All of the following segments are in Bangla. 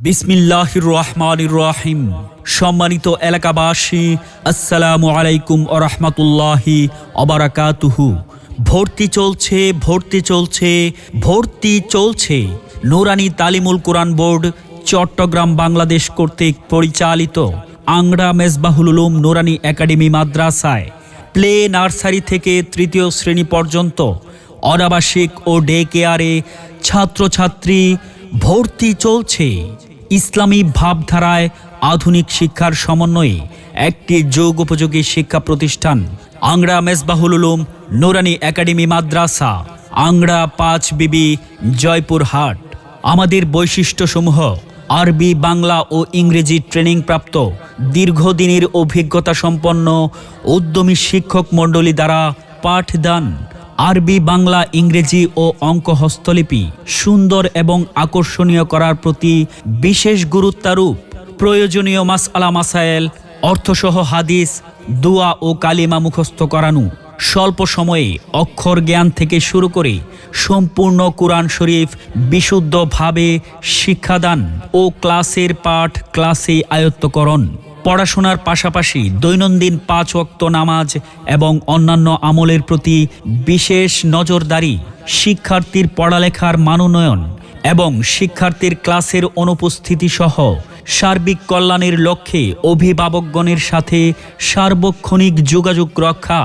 বিসমিল্লাহির রহমানির রহিম সম্মানিত এলাকাবাসী, আসসালামু আলাইকুম ও রহমতুল্লাহি অবরাকাতুহু ভর্তি চলছে ভর্তি চলছে ভর্তি চলছে। নুরানি তালিমুল কোরআন বোর্ড, চট্টগ্রাম, বাংলাদেশ কর্তৃক পরিচালিত আংড়া মেজবাহুল উলুম নুরানি একাডেমি মাদ্রাসায় প্লে নার্সারি থেকে তৃতীয় শ্রেণি পর্যন্ত অনাবাসিক ও ডে কেয়ারে ছাত্রছাত্রী ভর্তি চলছে। ইসলামী ভাবধারায় আধুনিক শিক্ষার সমন্বয়ে একটি যোগ উপযোগী শিক্ষা প্রতিষ্ঠান আংড়া মেজবাহুল উলুম নুরানি একাডেমি মাদ্রাসা আংড়া পাঁচ বিবি জয়পুরহাট। আমাদের বৈশিষ্ট্যসমূহ, আরবি, বাংলা ও ইংরেজি ট্রেনিং প্রাপ্ত দীর্ঘদিনের অভিজ্ঞতা সম্পন্ন উদ্যমী শিক্ষক মণ্ডলী দ্বারা পাঠদান। আরবি, বাংলা, ইংরেজি ও অঙ্ক হস্তলিপি সুন্দর এবং আকর্ষণীয় করার প্রতি বিশেষ গুরুত্বারোপ প্রয়োজনীয় মাস আলা মাসায়েল, অর্থসহ হাদিস, দোয়া ও কালিমা মুখস্থ করানো। স্বল্প সময়ে অক্ষর জ্ঞান থেকে শুরু করে সম্পূর্ণ কোরআন শরীফ বিশুদ্ধভাবে শিক্ষাদান ও ক্লাসের পাঠ ক্লাসে আয়ত্তকরণ। পড়াশোনার পাশাপাশি দৈনন্দিন পাঁচ ওয়াক্ত নামাজ এবং অন্যান্য আমলের প্রতি বিশেষ নজরদারি শিক্ষার্থীর পড়ালেখার মানোন্নয়ন এবং শিক্ষার্থীর ক্লাসের অনুপস্থিতি সহ সার্বিক কল্যাণের লক্ষ্যে অভিভাবকগণের সাথে সার্বক্ষণিক যোগাযোগ রক্ষা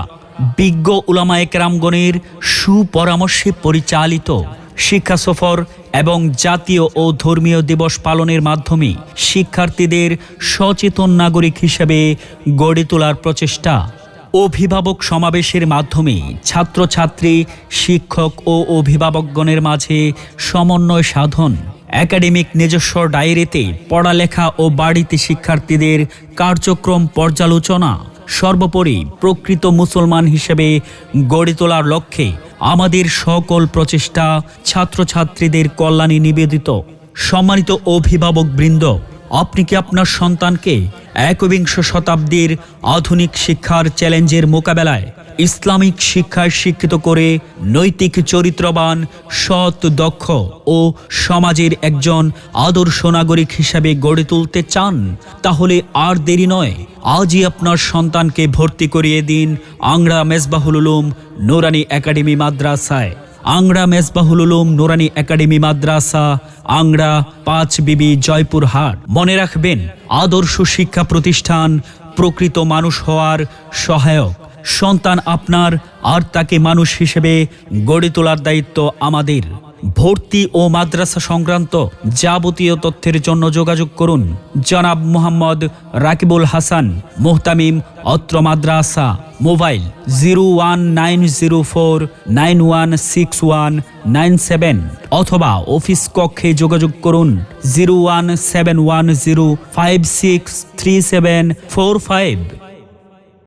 বিজ্ঞ উলামায়ে কেরামগণের সুপরামর্শে পরিচালিত। শিক্ষা সফর এবং জাতীয় ও ধর্মীয় দিবস পালনের মাধ্যমে শিক্ষার্থীদের সচেতন নাগরিক হিসেবে গড়ে তোলার প্রচেষ্টা। অভিভাবক সমাবেশের মাধ্যমে ছাত্রছাত্রী, শিক্ষক ও অভিভাবকগণের মাঝে সমন্বয় সাধন। একাডেমিক নিজস্ব ডায়েরিতে পড়ালেখা ও বাড়িতে শিক্ষার্থীদের কার্যক্রম পর্যালোচনা। সর্বোপরি প্রকৃত মুসলমান হিসেবে গড়ে তোলার লক্ষ্যে আমাদের সকল প্রচেষ্টা ছাত্রছাত্রীদের কল্যাণে নিবেদিত। সম্মানিত অভিভাবক বৃন্দ, আপনি কি আপনার সন্তানকে একবিংশ শতাব্দীর আধুনিক শিক্ষার চ্যালেঞ্জের মোকাবেলায় ইসলামিক শিক্ষায় শিক্ষিত করে নৈতিক চরিত্রবান, সৎ, দক্ষ ও সমাজের একজন আদর্শ নাগরিক হিসেবে গড়ে তুলতে চান, তাহলে আর দেরি নয়। আজই আপনার সন্তানকে ভর্তি করিয়ে দিন আংড়া মেজবাহুল উলুম নোরানি একাডেমি মাদ্রাসায়। আংড়া মেজবাহুল উলুম নোরানি একাডেমি মাদ্রাসা আংড়া পাঁচ বিবি জয়পুরহাট মনে রাখবেন, আদর্শ শিক্ষা প্রতিষ্ঠান প্রকৃত মানুষ হওয়ার সহায়ক। সন্তান আপনার আর তাকে মানুষ হিসেবে গড়ে তোলার দায়িত্ব আমাদের। ভর্তি ও মাদ্রাসা সংক্রান্ত যাবতীয় তথ্যের জন্য যোগাযোগ করুন। জনাব মোহাম্মদ রাকিবুল হাসান, মোহতামিম, অত্র মাদ্রাসা, mobile zero one nine zero four nine one six one nine seven অথবা অফিস কক্ষে যোগাযোগ করুন zero one seven one zero five six three seven four five.